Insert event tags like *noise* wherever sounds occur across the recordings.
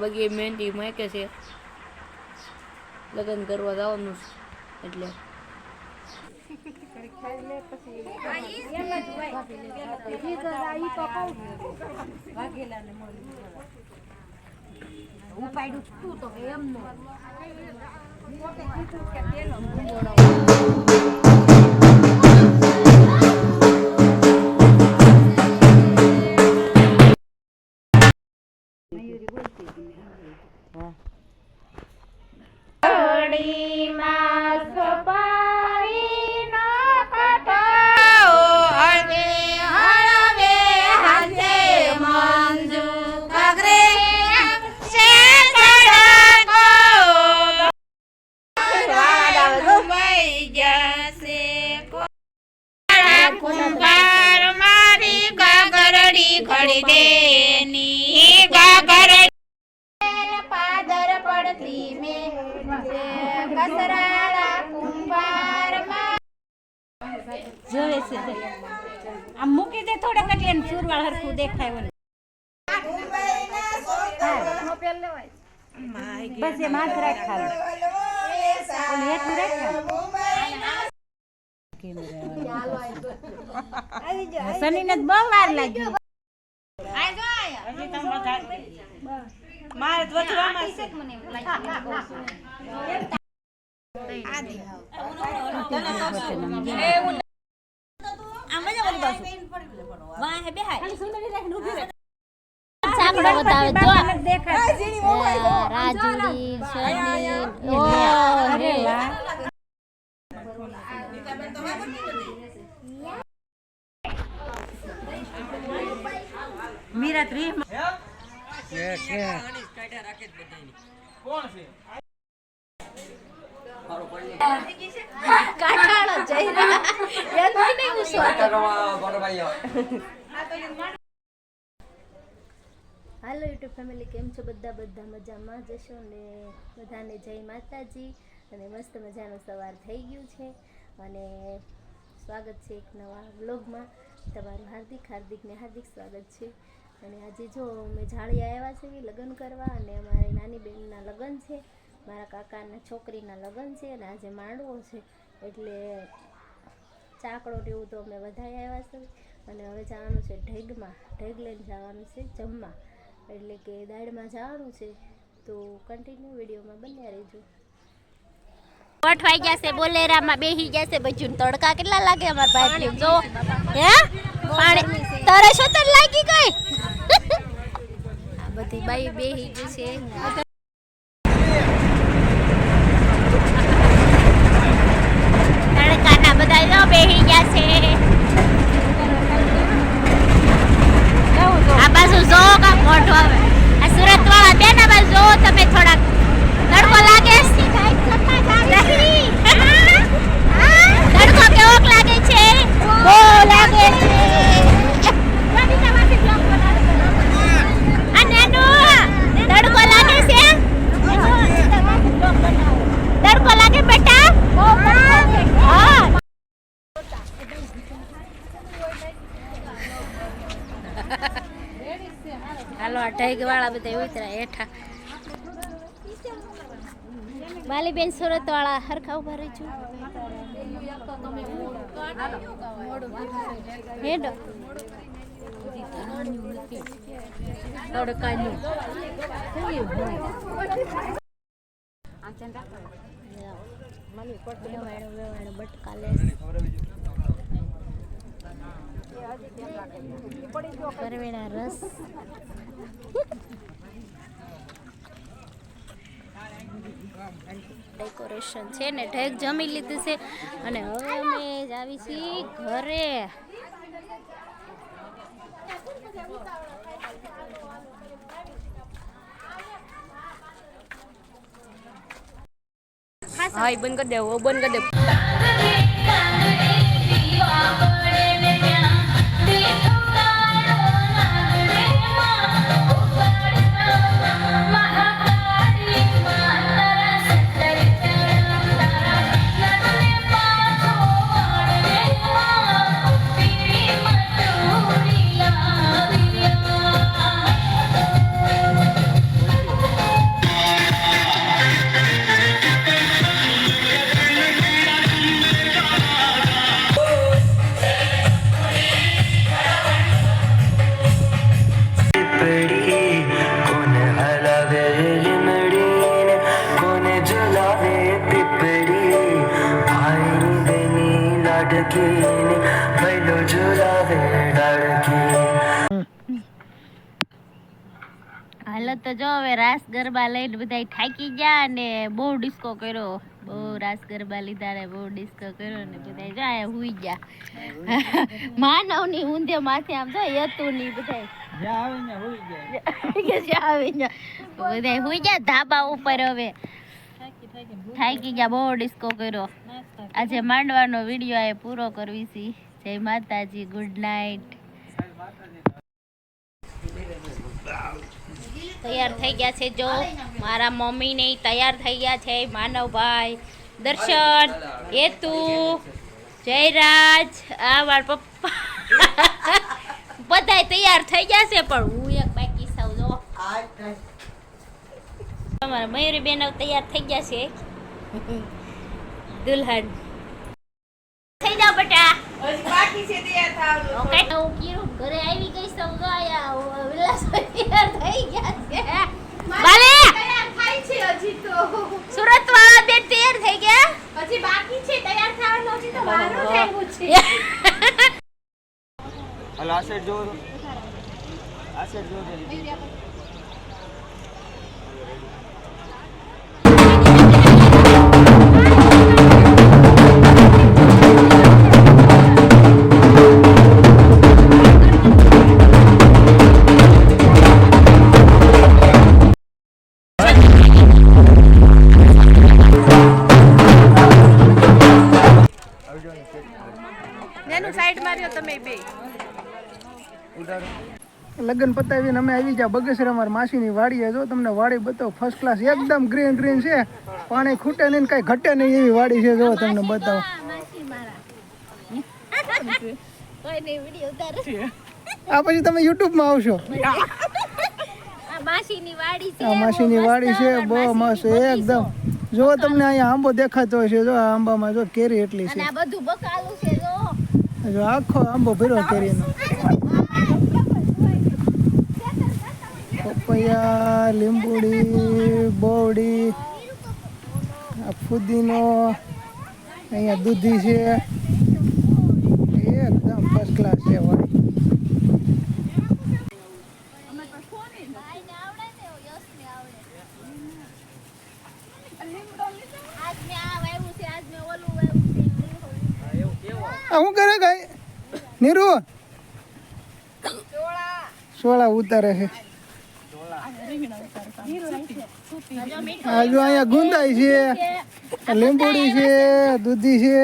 બગી મહેંદી મૂકે છે. લગ્ન કરવા જવાનું એટલે. ઉપાડ્યું તું તો એમ નો છે આમ મૂકી દે થોડાક એટલે એને સુરવાળ હરખું દેખાય ઓલું. બસ એ માથ રાખ ખાલી હેઠું રાખ ખાલી. સનીને બહુ વાર લાગી મારે તો વચવામાં છે ચાકડો બતાવે જો રાજુડી સની ઓ અરે મીરા ત્રીસ કાઠાળો ચહેરા એનો નહીં ઉસવાતો હાલો યુટ્યુબ ફેમિલી, કેમ છો બધા? બધા મજામાં જશો ને બધાને જય માતાજી અને મસ્ત મજાનું સવાર થઈ ગયું છે અને સ્વાગત છે એક નવા બ્લોગમાં તમારું હાર્દિક હાર્દિક ને હાર્દિક સ્વાગત છે. અને આજે જો અમે જાળિયા આવ્યા છે લગ્ન કરવા અને અમારી નાની બહેનના લગ્ન છે, મારા કાકાના છોકરીના લગ્ન છે અને આજે માંડવો છે. એટલે ચાકડો ને એવું તો અમે વધારે આવ્યા છે. અને હવે જવાનું છે ઢેગમાં. ઢેગ લઈને જવાનું છે જમવા. એટલે કે દાળમાં જવાનું છે. તો કન્ટિન્યુ વિડીયોમાં બન્યા રહેજો. ગોઠવાઈ ગયા છે બોલેરામાં બેસી ગયા છે બજુન તડકા કેટલા લાગે અમાર ભાઈ જો હે? પાણી તરે શું લાગી ગઈ. આ બધી બાઈ બેહી ગઈ છે તડકાના બધા જો બેહી ગયા છે આ બાજુ જો કા મોઢો આવે આ સુરત વાળા બેન આ બાજુ જો તમે થોડાક તડકો લાગે છે તડકો કેવોક લાગે છે બહુ લાગે છે આ નાનું, તડકો લાગે છે તડકો લાગે બેટા હા હાલો આ ઢેગ વાળા બધા ઉતરા હેઠા. બાલીબેન સુરત વાળા હરખા ઊભા રહી છું. હેડો. બટકા લે. કરવેડા રસ. ડેકોરેશન છે ને, ઢેક જમી લીધું છે. અને હવે અમે જ આવી છીએ ઘરે. હા, બંધ કરી દે બંધ કરી દે તો જો હવે રાસ ગરબા લઈને બધા થાકી ગયા ને બહુ ડિસ્કો કર્યો. બહુ રાસ ગરબા લીધા ને બહુ ડિસ્કો કર્યો ને બધા જાય હુઈ ગયા. *laughs* માનવની ઊંધે માથે આમ જો હતું ની બધા. બધા હુઈ ગયા. ધાબા ઉપર હવે. થાકી ગયા બહુ ડિસ્કો કર્યો. આજે માંડવાનો વીડિયો એ પૂરો કરવી છે. જય માતાજી ગુડ નાઇટ તૈયાર થઈ ગયા છે. જો મારા મમ્મી ને તૈયાર થઈ ગયા છે. માનવભાઈ દર્શન હેતુ જયરાજ આ મારા પપ્પા. *laughs* બધાય તૈયાર થઈ ગયા છે પણ હું એક બાકી સૌ જો. અમારા મયુરી બેન તૈયાર થઈ ગયા છે. *laughs* દુલ્હન. ઓકે હું કીધું? ઘરે આવી ગઈ સૌ વિલાસ તૈયાર થઈ ગયા છે. બાલે! સુરત વાળા બે તૈયાર થઈ ગયા? હજી બાકી છે તૈયાર થવાનું હજી તો વારો થયું છે. હલા આ તો. આ સાઈડ જોવો લગ્ન પતાવીને અમે આવી ગયા બગસરા અમારા માસીની વાડીએ જો તમને વાડી બતાવો ફર્સ્ટ ક્લાસ એકદમ ગ્રીન ગ્રીન છે. પાણી ખૂટે નહીં કઈ ઘટે નહીં એવી વાડી છે. જો તમને બતાવો. આ પછી તમે યુટ્યુબમાં આવશો. આ માસીની વાડી છે. બહુ મસ્ત એકદમ. જો તમને અહીંયા આંબો દેખાતો હોય છે જો આ આંબામાં જો કેરી એટલી છે. જો આખો આંબો ભર્યો કેરીનો. પપૈયા, લીંબુડી, બોવડી, આ ફુદીનો, અહીંયા દૂધી છે. એકદમ ફર્સ્ટ ક્લાસ છે આ શું કરે ગાય નીરુ? સોળા ઉતારે છે. આ અહીંયા ગુંદાઈ છે લીંબુડી છે દૂધી છે.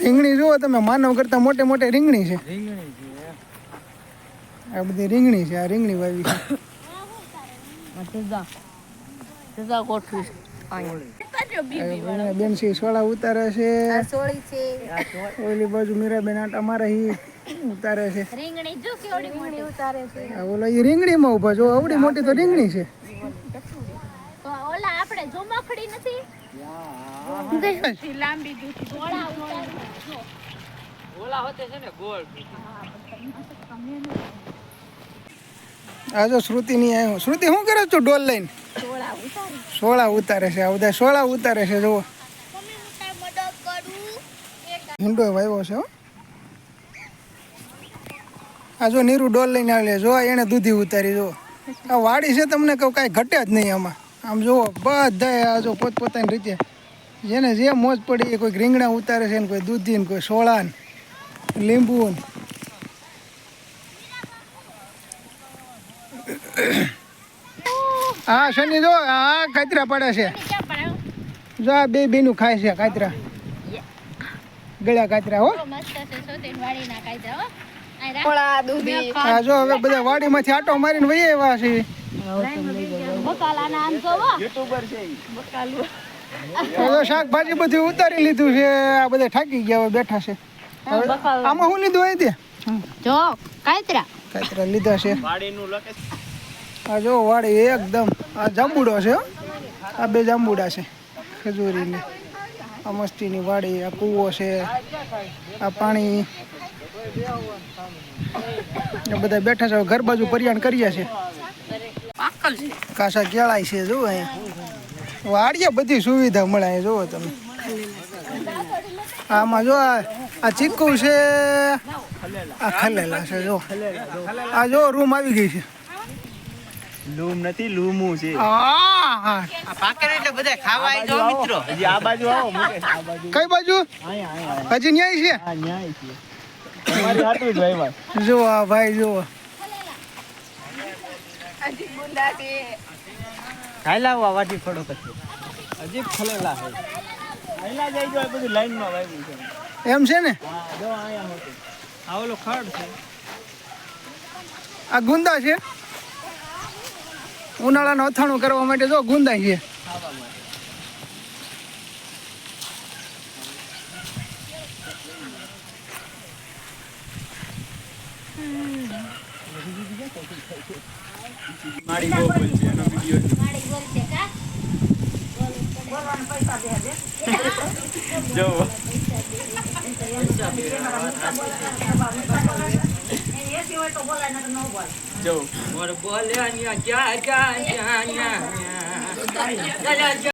રીંગણી જુઓ તમે માનવ કરતા મોટે મોટે રીંગણી છે. આ બધી રીંગણી છે આ રીંગણી વાવી છે. બેન સોળા ઉતારે છે. ઓલી બાજુ મીરાબેન આટા મારે ઉતારે છે? રીંગણી જો કેવડી મોટી. ઉતારે છે. ઓલા એ રીંગણીમાં ઊભા જો આવડી મોટી તો રીંગણી છે. તો ઓલા આપણે જોમખડી નથી? થોડા ઉતારે આ જો શ્રુતિ ની આવ્યો શ્રુતિ શું કરે છો ડોલ લઈને? સોળા ઉતારે છે. આ બધા સોળા ઉતારે છે જુઓ. હિંડો વાવ્યો છે હો. આ જો નીરું ડોલ લઈને આવેલી જો એને દૂધી ઉતારી જો. આ વાડી છે તમને કહું કાંઈ ઘટે જ નહીં આમાં. આમ જુઓ બધા આ જો પોતપોતાની રીતે જેને જે મોજ પડી એ કોઈ રીંગણા ઉતારે છે ને કોઈ દૂધી ને કોઈ સોળા ને લીંબુ ને. *coughs* હા શનિ જો આ કાતરા પડે છે. જો આ બે બેનું ખાય છે કાતરા. ગળ્યા કાતરા હો. મસ્ત છે સોતીન વાડીના કાતરા હો. જો હવે બધા વાડીમાંથી આટો મારીને વહી આવ્યા છે. હવે શાકભાજી બધું ઉતારી લીધું છે. આ બધા થાકી ગયા હવે બેઠા છે. આમાં હું લીધું હોય તે જો કાયતરા કાતરા લીધા છે. આ જો વાડી એકદમ આ જાંબુડો છે હો. આ બે જાંબુડા છે ખજૂરીની. આ મસ્તીની વાડી આ કૂવો છે આ પાણી. બધા બેઠા છે ઘર બાજુ પરિયાણ કરીએ છે કાસા કેળાય છે જો અહીંયા. વાડીએ બધી સુવિધા મળે અહીંયા જુઓ તમે. આમાં જો આ ચીકુ છે આ ખલેલા છે જો આ જો રૂમ આવી ગઈ છે. લૂમ નથી લૂમું છે. આ હા હજી આ બાજુ આવો આ બાજુ કઈ બાજુ? હજી ન્યાય છે? ન્યાય છે. તમારી હાટું જ ભાઈ ભાઈ જુઓ આ ભાઈ જુઓ. ખાયલા આવા વાટી ફોડો પછી હજી ખલેલા છે. ખાયલા જઈ જો આ બધું લાઈનમાં વાવ્યું છે. એમ છે ને? જો અહીંયા હોતું આ ઓલો ખડ છે. આ ગુંદા છે? ઉનાળાનું અથાણું કરવા માટે જો ગુંદા છે. મારી બહુ બોલ છે એનો વિડિયો માડી બોલ છે કા? બોલવાનું પૈસા દે દે જો. જો બોલે ક્યાં ક્યાં ક્યાં ક્યાં